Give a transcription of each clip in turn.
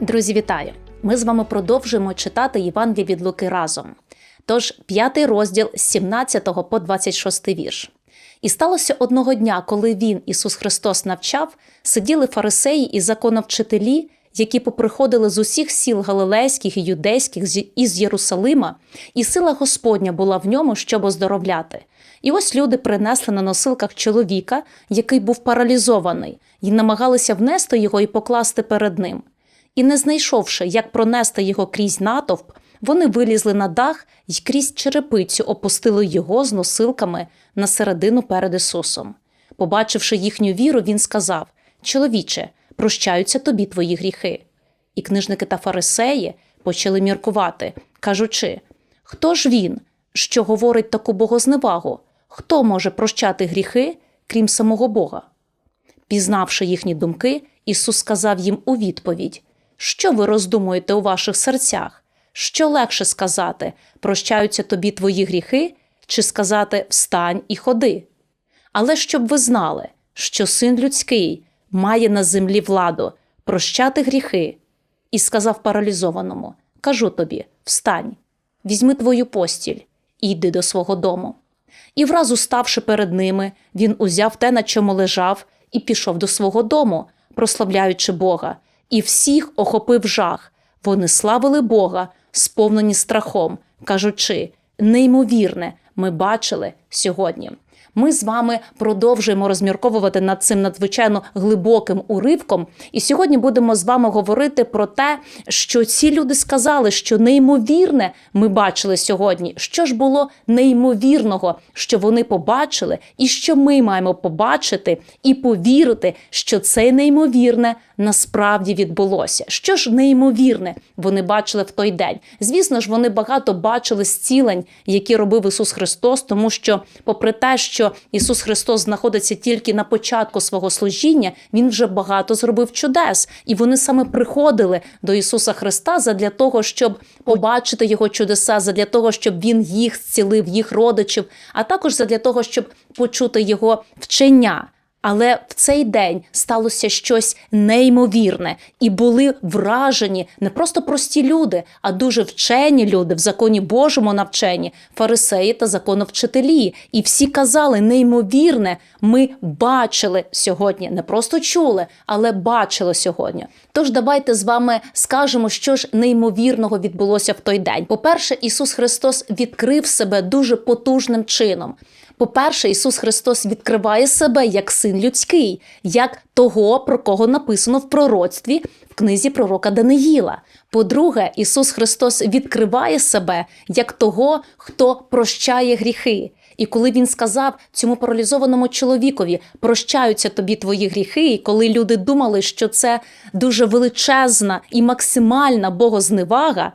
Друзі, вітаю! Ми з вами продовжуємо читати Євангеліє від Луки разом. Тож, п'ятий розділ з 17 по 26 вірш. І сталося одного дня, коли він, Ісус Христос, навчав, сиділи фарисеї і законовчителі, які поприходили з усіх сіл галилейських і юдейських із Єрусалима, і сила Господня була в ньому, щоб оздоровляти. І ось люди принесли на носилках чоловіка, який був паралізований, і намагалися внести його і покласти перед ним. І не знайшовши, як пронести його крізь натовп, вони вилізли на дах і крізь черепицю опустили його з носилками на середину перед Ісусом. Побачивши їхню віру, він сказав: Чоловіче, прощаються тобі твої гріхи. І книжники та фарисеї почали міркувати, кажучи: Хто ж він, що говорить таку богозневагу? Хто може прощати гріхи, крім самого Бога? Пізнавши їхні думки, Ісус сказав їм у відповідь: Що ви роздумуєте у ваших серцях? Що легше сказати прощаються тобі твої гріхи, чи сказати встань і ходи? Але щоб ви знали, що син людський має на землі владу прощати гріхи, і сказав паралізованому: Кажу тобі, встань, візьми твою постіль і йди до свого дому. І вразу ставши перед ними, він узяв те, на чому лежав, і пішов до свого дому, прославляючи Бога, і всіх охопив жах. Вони славили Бога, сповнені страхом, кажучи: неймовірне, ми бачили сьогодні. Ми з вами продовжуємо розмірковувати над цим надзвичайно глибоким уривком. І сьогодні будемо з вами говорити про те, що ці люди сказали, що неймовірне ми бачили сьогодні. Що ж було неймовірного, що вони побачили, і що ми маємо побачити і повірити, що це неймовірне насправді відбулося. Що ж неймовірне вони бачили в той день? Звісно ж, вони багато бачили зцілень, які робив Ісус Христос, тому що, попри те, що Ісус Христос знаходиться тільки на початку свого служіння, Він вже багато зробив чудес, і вони саме приходили до Ісуса Христа задля того, щоб побачити Його чудеса, задля того, щоб Він їх зцілив, їх родичів, а також задля того, щоб почути Його вчення. Але в цей день сталося щось неймовірне, і були вражені не просто прості люди, а дуже вчені люди в законі Божому навчені, фарисеї та законовчителі. І всі казали, неймовірне, ми бачили сьогодні, не просто чули, але бачили сьогодні. Тож давайте з вами скажемо, що ж неймовірного відбулося в той день. По-перше, Ісус Христос відкрив себе дуже потужним чином. По-перше, Ісус Христос відкриває себе як син людський, як того, про кого написано в пророцтві в книзі пророка Даниїла. По-друге, Ісус Христос відкриває себе як того, хто прощає гріхи. І коли він сказав цьому паралізованому чоловікові прощаються тобі твої гріхи, і коли люди думали, що це дуже величезна і максимальна богозневага,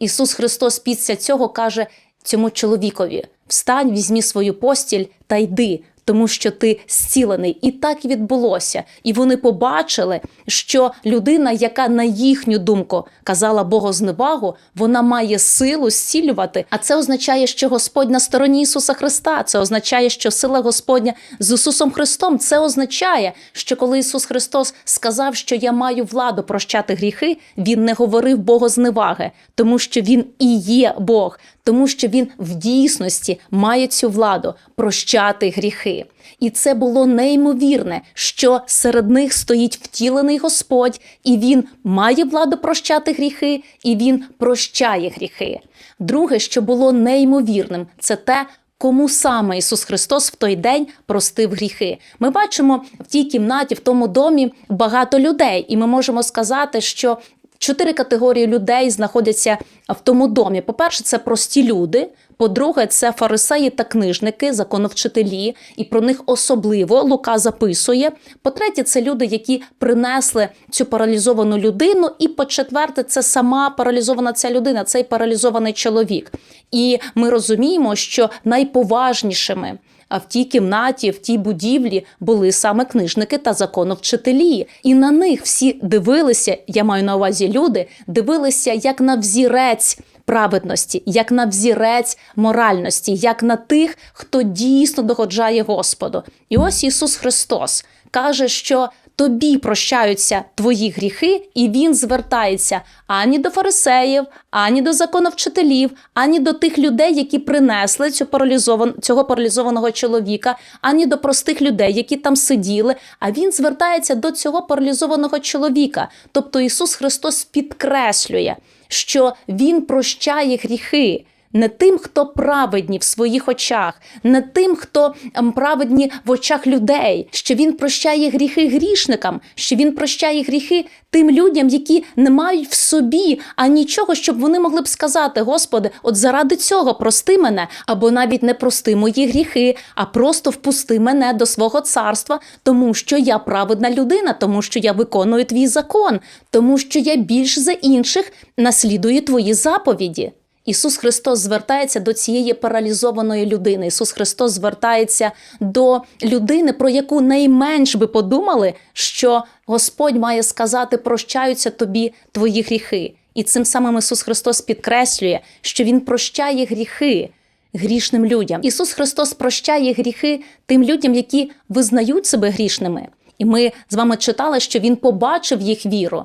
Ісус Христос після цього каже цьому чоловікові: Встань, візьмі свою постіль та йди, тому що ти зцілений. І так відбулося. І вони побачили, що людина, яка на їхню думку казала богозневагу, вона має силу зцілювати. А це означає, що Господь на стороні Ісуса Христа. Це означає, що сила Господня з Ісусом Христом. Це означає, що коли Ісус Христос сказав, що я маю владу прощати гріхи, Він не говорив богозневаги, тому що Він і є Бог, тому що Він в дійсності має цю владу прощати гріхи. І це було неймовірне, що серед них стоїть втілений Господь, і Він має владу прощати гріхи, і Він прощає гріхи. Друге, що було неймовірним, це те, Кому саме Ісус Христос в той день простив гріхи? Ми бачимо в тій кімнаті, в тому домі багато людей, і ми можемо сказати, що чотири категорії людей знаходяться в тому домі. По-перше, це прості люди. По-друге, це фарисеї та книжники, законовчителі, і про них особливо Лука записує. По-третє, це люди, які принесли цю паралізовану людину. І по-четверте, це сама паралізована ця людина, цей паралізований чоловік. І ми розуміємо, що найповажнішими. А в тій кімнаті, в тій будівлі були саме книжники та законовчителі. І на них всі дивилися, я маю на увазі люди, дивилися як на взірець праведності, як на взірець моральності, як на тих, хто дійсно догоджає Господу. І ось Ісус Христос каже, що тобі прощаються твої гріхи, і він звертається ані до фарисеїв, ані до законовчителів, ані до тих людей, які принесли цю паралізован... цього паралізованого чоловіка, ані до простих людей, які там сиділи. А він звертається до цього паралізованого чоловіка. Тобто Ісус Христос підкреслює, що Він прощає гріхи не тим, хто праведні в своїх очах, не тим, хто ем, праведні в очах людей, що він прощає гріхи грішникам, що він прощає гріхи тим людям, які не мають в собі а нічого, щоб вони могли б сказати: Господи, от заради цього прости мене, або навіть не прости мої гріхи, а просто впусти мене до свого царства, тому що я праведна людина, тому що я виконую твій закон, тому що я більш за інших наслідую твої заповіді. Ісус Христос звертається до цієї паралізованої людини. Ісус Христос звертається до людини, про яку найменш би подумали, що Господь має сказати: прощаються тобі твої гріхи. І цим самим Ісус Христос підкреслює, що Він прощає гріхи грішним людям. Ісус Христос прощає гріхи тим людям, які визнають себе грішними. І ми з вами читали, що Він побачив їх віру.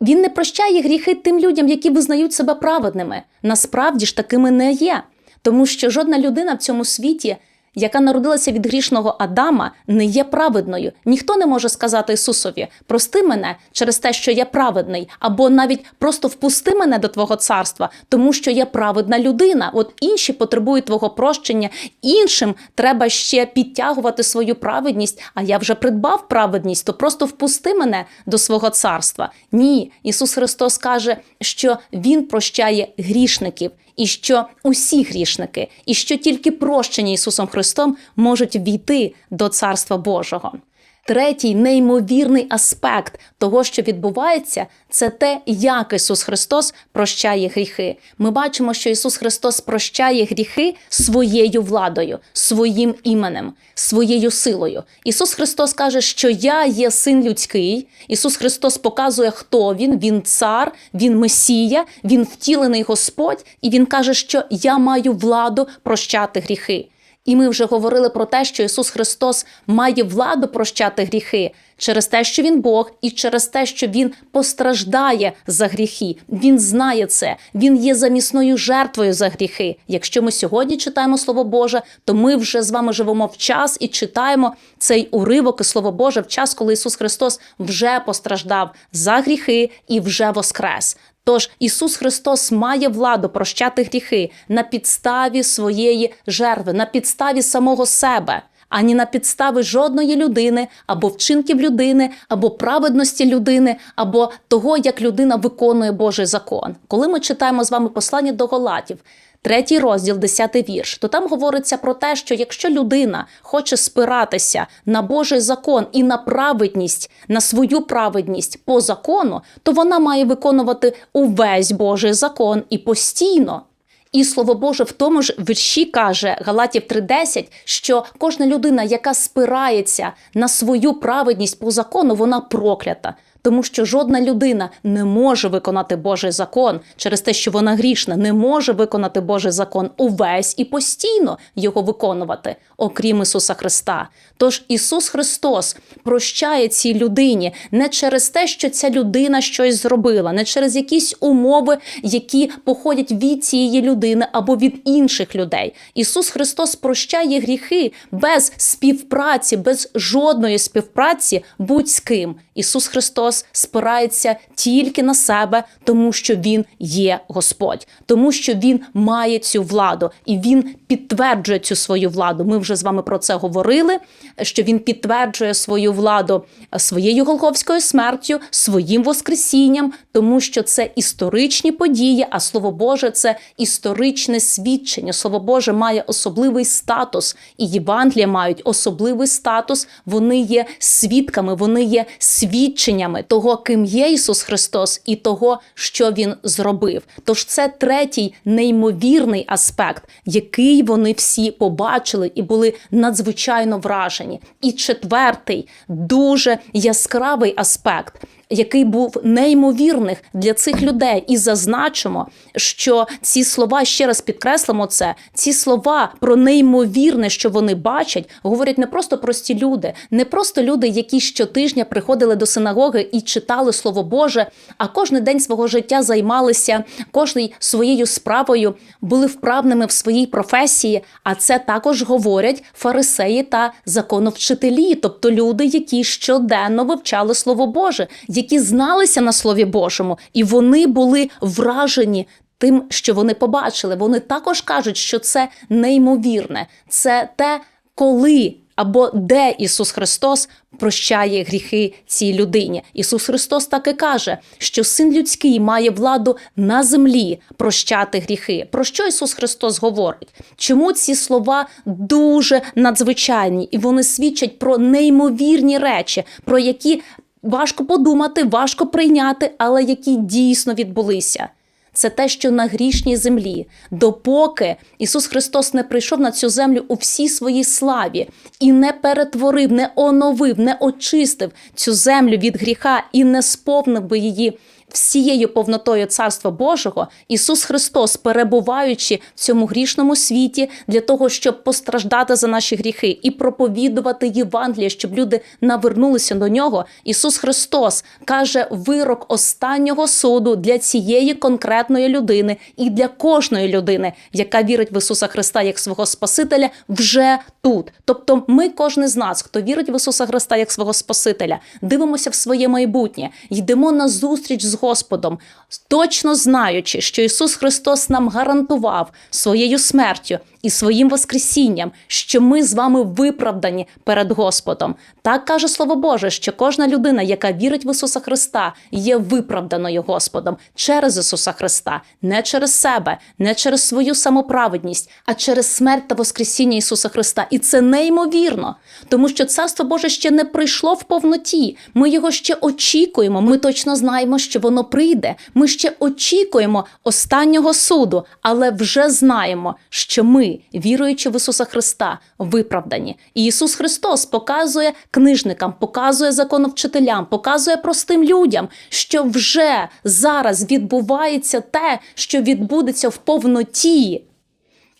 Він не прощає гріхи тим людям, які визнають себе праведними. Насправді ж такими не є, тому що жодна людина в цьому світі, яка народилася від грішного Адама, не є праведною. Ніхто не може сказати Ісусові: прости мене через те, що я праведний, або навіть просто впусти мене до Твого царства, тому що я праведна людина. От інші потребують Твого прощення, іншим треба ще підтягувати свою праведність. А я вже придбав праведність, то просто впусти мене до свого царства. Ні, Ісус Христос каже, що Він прощає грішників. І що усі грішники, і що тільки прощені Ісусом Христом можуть війти до Царства Божого. Третій неймовірний аспект того, що відбувається, це те, як Ісус Христос прощає гріхи. Ми бачимо, що Ісус Христос прощає гріхи своєю владою, своїм іменем, своєю силою. Ісус Христос каже, що я є син людський. Ісус Христос показує, хто Він. Він цар, Він Месія, Він втілений Господь, і Він каже, що я маю владу прощати гріхи. І ми вже говорили про те, що Ісус Христос має владу прощати гріхи через те, що Він Бог, і через те, що Він постраждає за гріхи. Він знає це, Він є замісною жертвою за гріхи. Якщо ми сьогодні читаємо Слово Боже, то ми вже з вами живемо в час і читаємо цей уривок і Слово Боже в час, коли Ісус Христос вже постраждав за гріхи і вже воскрес. Тож Ісус Христос має владу прощати гріхи на підставі своєї жертви, на підставі самого себе, ані на підставі жодної людини, або вчинків людини, або праведності людини, або того, як людина виконує Божий закон. Коли ми читаємо з вами послання до Галатів, Третій розділ, десятий вірш, то там говориться про те, що якщо людина хоче спиратися на Божий закон і на праведність, на свою праведність по закону, то вона має виконувати увесь Божий закон і постійно. І слово Боже в тому ж вірші каже Галатів 3:10, що кожна людина, яка спирається на свою праведність по закону, вона проклята. Тому що жодна людина не може виконати Божий закон через те, що вона грішна, не може виконати Божий закон увесь і постійно його виконувати, окрім Ісуса Христа. Тож Ісус Христос прощає цій людині не через те, що ця людина щось зробила, не через якісь умови, які походять від цієї людини або від інших людей. Ісус Христос прощає гріхи без співпраці, без жодної співпраці будь з ким. Ісус Христос спирається тільки на себе, тому що Він є Господь, тому що Він має цю владу і Він підтверджує цю свою владу. Ми вже з вами про це говорили. Що він підтверджує свою владу своєю голговською смертю, своїм воскресінням, тому що це історичні події, а слово Боже це історичне свідчення. Слово Боже має особливий статус, і Євангелія мають особливий статус. Вони є свідками, вони є свідченнями того, ким є Ісус Христос, і того, що Він зробив. Тож це третій неймовірний аспект, який вони всі побачили і були надзвичайно вражені. І четвертий дуже яскравий аспект. Який був неймовірних для цих людей, і зазначимо, що ці слова ще раз підкреслимо це. Ці слова про неймовірне, що вони бачать, говорять не просто прості люди, не просто люди, які щотижня приходили до синагоги і читали Слово Боже, а кожен день свого життя займалися кожний своєю справою, були вправними в своїй професії. А це також говорять фарисеї та законовчителі, тобто люди, які щоденно вивчали Слово Боже, зналися на Слові Божому, і вони були вражені. Тим, що вони побачили, вони також кажуть, що це неймовірне, це те, коли або де Ісус Христос прощає гріхи цій людині. Ісус Христос так і каже, що син людський має владу на землі прощати гріхи. Про що Ісус Христос говорить? Чому ці слова дуже надзвичайні і вони свідчать про неймовірні речі, про які важко подумати, важко прийняти, але які дійсно відбулися? Це те, що на грішній землі, допоки Ісус Христос не прийшов на цю землю у всій своїй славі і не перетворив, не оновив, не очистив цю землю від гріха і не сповнив би її всією повнотою Царства Божого, Ісус Христос, перебуваючи в цьому грішному світі, для того, щоб постраждати за наші гріхи і проповідувати Євангеліє, щоб люди навернулися до нього. Ісус Христос каже вирок останнього суду для цієї конкретної людини і для кожної людини, яка вірить в Ісуса Христа як свого Спасителя, вже тут. Тобто, ми, кожен з нас, хто вірить в Ісуса Христа як свого Спасителя, дивимося в своє майбутнє, йдемо на зустріч з Господом, точно знаючи, що Ісус Христос нам гарантував своєю смертю і своїм Воскресінням, що ми з вами виправдані перед Господом. Так каже Слово Боже, що кожна людина, яка вірить в Ісуса Христа, є виправданою Господом через Ісуса Христа, не через себе, не через свою самоправедність, а через смерть та Воскресіння Ісуса Христа. І це неймовірно, тому що Царство Боже ще не прийшло в повноті. Ми його ще очікуємо. Ми точно знаємо, що воно прийде. Ми ще очікуємо останнього суду, але вже знаємо, що ми, віруючи в Ісуса Христа, виправдані. І Ісус Христос показує книжникам, показує законовчителям, показує простим людям, що вже зараз відбувається те, що відбудеться в повноті.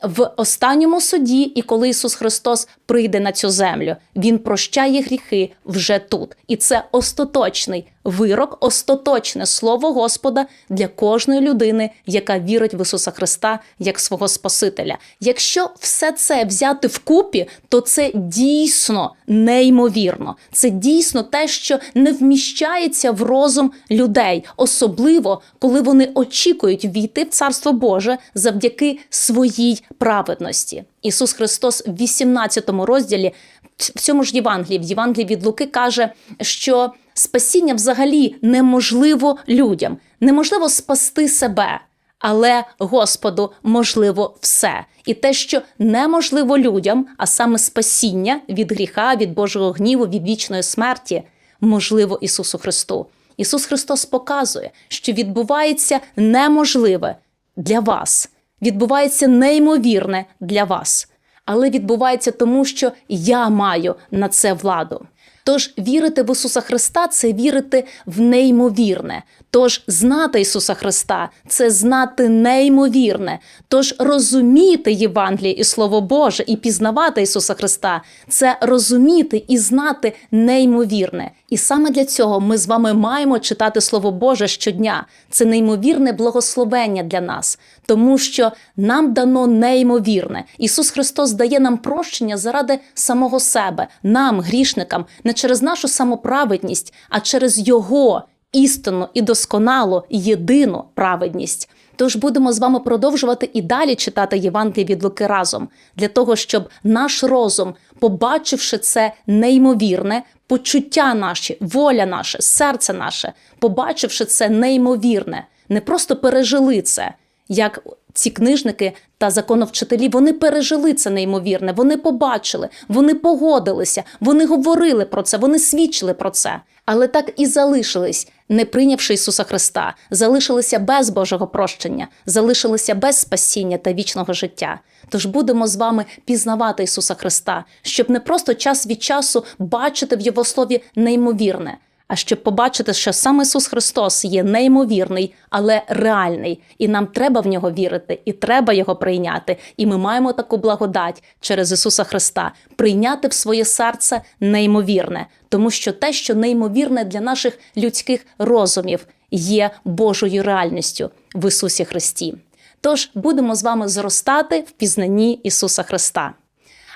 В останньому суді, і коли Ісус Христос прийде на цю землю, Він прощає гріхи вже тут. І це остаточний вирок, остаточне слово Господа для кожної людини, яка вірить в Ісуса Христа як свого Спасителя. Якщо все це взяти вкупі, то це дійсно неймовірно. Це дійсно те, що не вміщається в розум людей, особливо коли вони очікують війти в Царство Боже завдяки своїй праведності. Ісус Христос в 18 розділі в цьому ж Євангелії, в Євангелії від Луки каже, що спасіння взагалі неможливо людям, неможливо спасти себе. Але Господу можливо все. І те, що неможливо людям, а саме спасіння від гріха, від Божого гніву, від вічної смерті, можливо Ісусу Христу. Ісус Христос показує, що відбувається неможливе для вас, відбувається неймовірне для вас, але відбувається тому, що я маю на це владу. Тож вірити в Ісуса Христа це вірити в неймовірне. Тож знати Ісуса Христа це знати неймовірне. Тож розуміти Євангеліє і Слово Боже, і пізнавати Ісуса Христа це розуміти і знати неймовірне. І саме для цього ми з вами маємо читати Слово Боже щодня. Це неймовірне благословення для нас, тому що нам дано неймовірне. Ісус Христос дає нам прощення заради самого себе, нам, грішникам, не через нашу самоправедність, а через Його істинну і досконалу єдину праведність. Тож будемо з вами продовжувати і далі читати Євангеліє від Луки разом, для того, щоб наш розум, побачивши це неймовірне, почуття наші, воля наша, серце наше, побачивши це неймовірне, не просто пережили це, як ці книжники та законовчителі, вони пережили це неймовірне, вони побачили, вони погодилися, вони говорили про це, вони свідчили про це, але так і залишились, не прийнявши Ісуса Христа, залишилися без Божого прощення, залишилися без спасіння та вічного життя. Тож будемо з вами пізнавати Ісуса Христа, щоб не просто час від часу бачити в Його слові неймовірне, а щоб побачити, що сам Ісус Христос є неймовірний, але реальний, і нам треба в нього вірити, і треба його прийняти. І ми маємо таку благодать через Ісуса Христа прийняти в своє серце неймовірне, тому що те, що неймовірне для наших людських розумів, є Божою реальністю в Ісусі Христі. Тож будемо з вами зростати в пізнанні Ісуса Христа.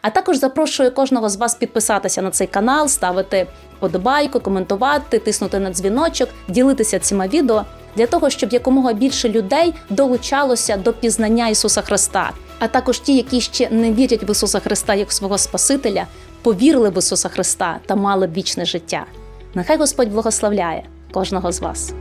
А також запрошую кожного з вас підписатися на цей канал, ставити подобайку, коментувати, тиснути на дзвіночок, ділитися цими відео для того, щоб якомога більше людей долучалося до пізнання Ісуса Христа. А також ті, які ще не вірять в Ісуса Христа як свого Спасителя, повірили в Ісуса Христа та мали б вічне життя. Нехай Господь благословляє кожного з вас.